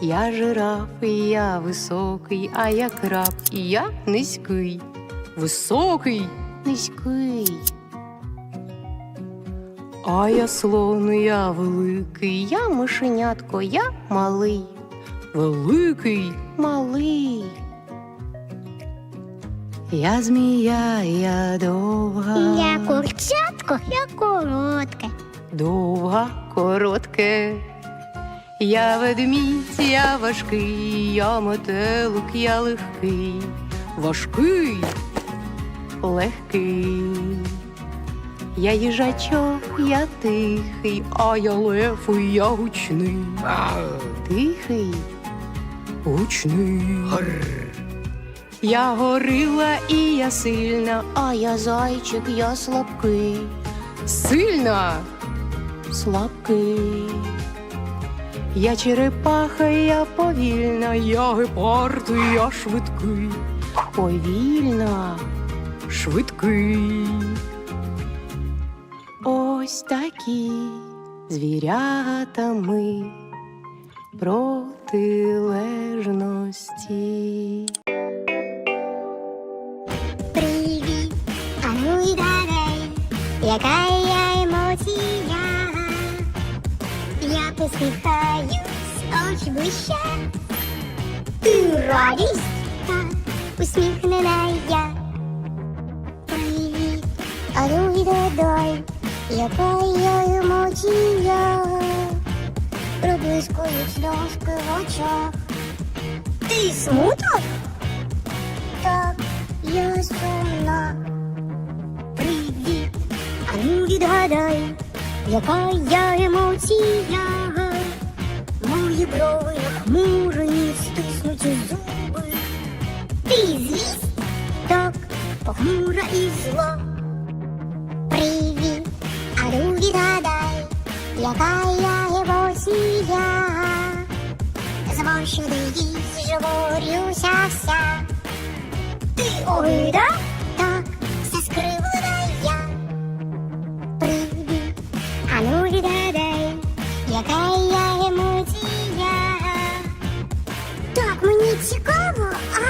Я жираф, і я високий, а я краб, і я низький. Високий, низький. А я слон, і я великий, я мишенятко, я малий. Великий, малий. Я змія, я довга. Я курчатко, я коротке. Довга, коротке. Я ведмідь, я важкий, я метелик, я легкий. Важкий, легкий. Я їжачок, я тихий, а я лев, я гучний. Тихий, гучний. Я горила і я сильна, А я зайчик, я слабкий. сильна, слабкий. Я черепаха, я повільна, я гепард, я швидкий. Повільна, швидкий. Ось такі звірята ми протилежності. Привіт, а ну і гадай, яка я емоція. Я посміхаюсь, блищать. Ти радість, так, усміхнена я. Привіт, а ну і яка я емоція. Проблискують сльозки в очах. Ти смуток? Так, я сумна. Привіт, а ну відгадай, яка я емоція. Мої брови нахмурені, стиснуті зуби. Ти злість? Так, похмура і зла. Привіт, а ну відгадай, яка я емоція. Зморщений їсть, жмурюся вся. Ти огида?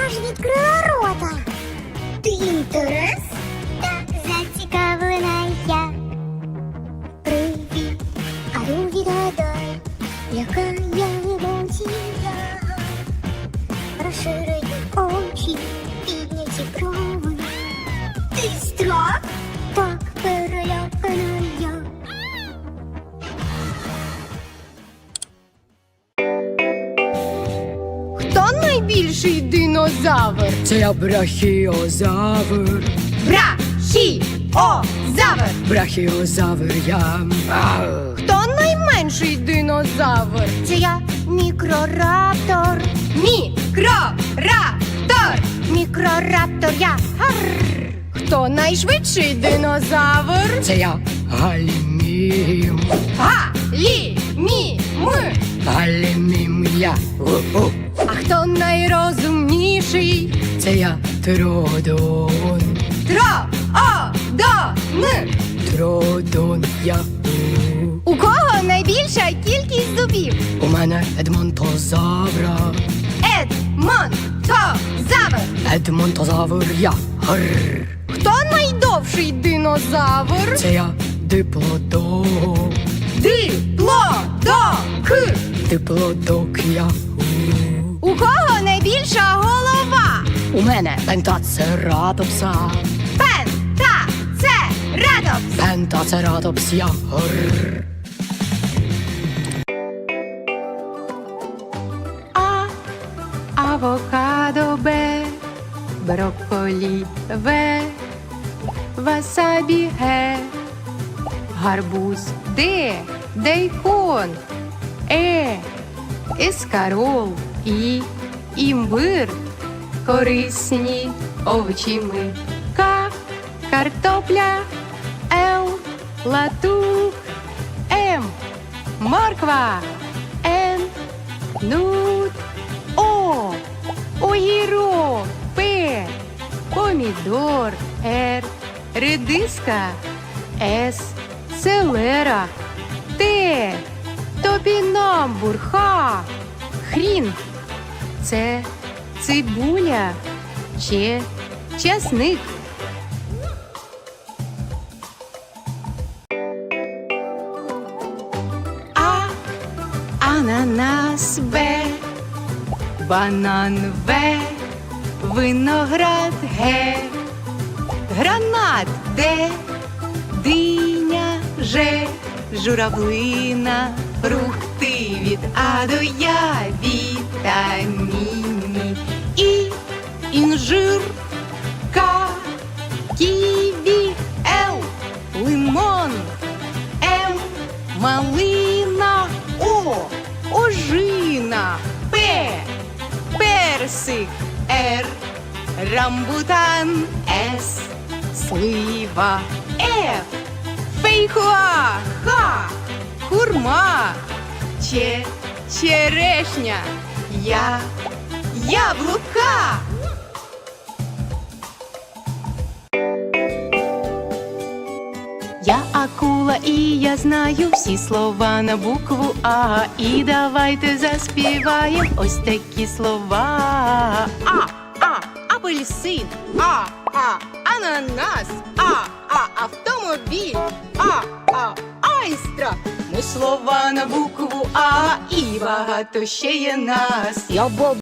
Аж відкрила рота. Ти інтерес? Так, зацікавлена я. Привіт, а ну відгадай, яка я емоція. Розширені очі, підняті брови. Ти страх? Найбільший динозавр? Це я брахіозавр, Брахіозавр! брахіозавр я. Хто найменший динозавр? Це я мікрораптор. Мікрораптор! Мікрораптор я. Гарр. Хто найшвидший динозавр? Це я галімім, Га-лі-мі-ми! галімім я. У-у. А хто найрозумніший? Це я тродон, Тро-о-до-н! тродон я. У. Кого найбільша кількість зубів? У мене едмонтозавра, Едмонтозавр! едмонтозавр я. Грр. Хто найдовший динозавр? Це я диплодок, Диплодок! диплодок я. У. Кого найбільша голова? У мене пентацератопса, Пентацератопс! пентацератопс я. Грр. А, авокадо Б, брокколі В, васабі Г, гарбуз Д, дейкон Е, ескарол І, імбир, корисні овочі ми. К, картопля, Л, латук, М, морква, Н, Нут, О, огірок, П, помідор, Р, редиска, С, селера, Т, топінамбур, Х, Хрін. Це цибуля чи часник. А. Ананас Б. Банан В. Виноград Г. Гранат Д. Диня Ж. Журавлина. Фрукти від А до Я. Вітаміни. Персик. Р. Рамбутан. С. Слива. Ф. фейхуа Х. Хурма. Че. Черешня. Я. Яблука. Я акула і я знаю всі слова на букву А. І давайте заспіваємо ось такі слова. А, а, апельсин, А, а, ананас, А, а, автомобіль, А, а, айстра. Ми слова на букву А і багато ще є нас.